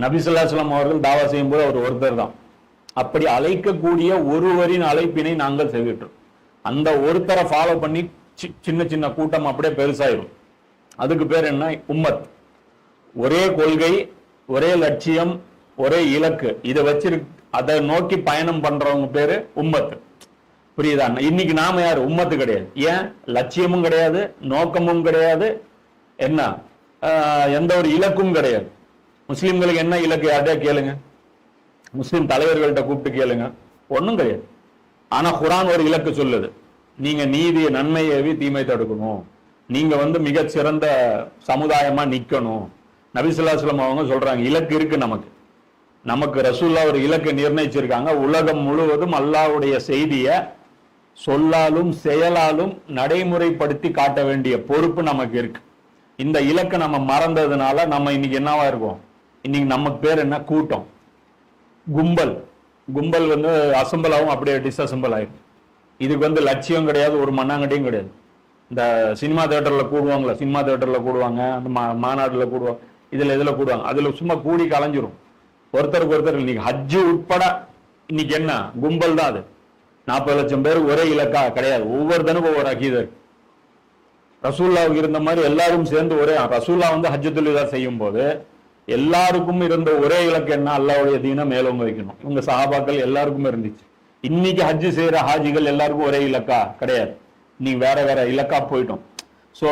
நபிசுல்லாஸ்லாம் அவர்கள் தாவா செய்யும் போது அவர் ஒருத்தர் தான். அப்படி அழைக்கக்கூடிய ஒருவரின் அழைப்பினை நாங்கள் செவிட்டோம் அந்த ஒருத்தரை ஃபாலோ பண்ணி சின்ன சின்ன கூட்டம் அப்படியே பெருசாயிடும் அதுக்கு பேர் என்ன? உம்மத். ஒரே கொள்கை ஒரே லட்சியம் ஒரே இலக்கு. இதை வச்சிரு அதை நோக்கி பயணம் பண்றவங்க பேரு உம்மத். புரியுதா? இன்னைக்கு நாம யாரு? உம்மத்து கிடையாது. ஏன்? லட்சியமும் கிடையாது நோக்கமும் கிடையாது. என்ன? ஆஹ் எந்த ஒரு இலக்கும் கிடையாது. முஸ்லீம்களுக்கு என்ன இலக்கு யார்கிட்டயா கேளுங்க? முஸ்லீம் தலைவர்கள்ட்ட கூப்பிட்டு கேளுங்க. ஒன்றும் கிடையாது. ஆனா குரான் ஒரு இலக்கு சொல்லுது. நீங்க நீதியை நன்மையை ஏவி தீமை தடுக்கணும். நீங்க வந்து மிகச்சிறந்த சமுதாயமா நிக்கணும். நபிசுல்லாஸ்லம் அவங்க சொல்றாங்க இலக்கு இருக்கு நமக்கு. நமக்கு ரசூல்லா ஒரு இலக்கை நிர்ணயிச்சிருக்காங்க. உலகம் முழுவதும் அல்லாவுடைய செய்திய சொல்லாலும் செயலாலும் நடைமுறைப்படுத்தி காட்ட வேண்டிய பொறுப்பு நமக்கு இருக்கு. இந்த இலக்கை நம்ம மறந்ததுனால நம்ம இன்னைக்கு என்னவா இருக்கோம்? இன்னைக்கு நமக்கு பேர் என்ன? கூட்டம். கும்பல். கும்பல் வந்து அசம்பல் ஆகும் அப்படியே டிஸ்அசம்பிள் ஆயிடும். இதுக்கு வந்து லட்சியம் கிடையாது ஒரு மண்ணாங்கட்டியும் கிடையாது. இந்த சினிமா தேட்டரில் கூடுவாங்களே சினிமா தேட்டரில் கூடுவாங்க அந்த மா மாநாட்டில் கூடுவாங்க இதில் இதில் கூடுவாங்க. அதில் சும்மா கூடி கலைஞ்சிரும். ஒருத்தருக்கு ஒருத்தர் இன்னைக்கு ஹஜ்ஜு உட்பட இன்னைக்கு என்ன? கும்பல் தான் அது. நாற்பது லட்சம் பேர் ஒரே இலக்கா கிடையாது. ஒவ்வொருத்தனுக்கும் ஒவ்வொரு அகீதர் ரசூல்லாவுக்கு இருந்த மாதிரி எல்லாரும் சேர்ந்து ஒரே ரசூல்லா வந்து ஹஜ்ஜத்துல் இதா செய்யும் போது எல்லாருக்கும் இருந்த ஒரே இலக்கு என்ன? அல்லாவுடைய தீனை மேலோங்க வைக்கணும். இவங்க சஹாபாக்கள் எல்லாருக்குமே இருந்துச்சு. இன்னைக்கு ஹஜ்ஜு செய்யற ஹாஜிகள் எல்லாருக்கும் ஒரே இலக்கா? கிடையாது. நீ வேற வேற இலக்கா போயிட்டோம். ஸோ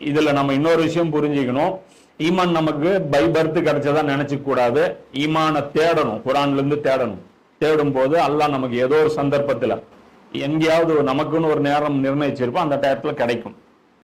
இதுல நம்ம இன்னொரு விஷயம் புரிஞ்சுக்கணும். ஈமான் நமக்கு பை பர்த் கிடைச்சதா நினைச்சுக்க கூடாது. ஈமானை தேடணும். குரான்ல இருந்து தேடணும். தேடும் போது அல்லாஹ் நமக்கு ஏதோ ஒரு சந்தர்ப்பத்துல எங்கேயாவது நமக்குன்னு ஒரு நேரம் நிர்ணயிச்சிருப்போம் அந்த டயத்துல கிடைக்கும்.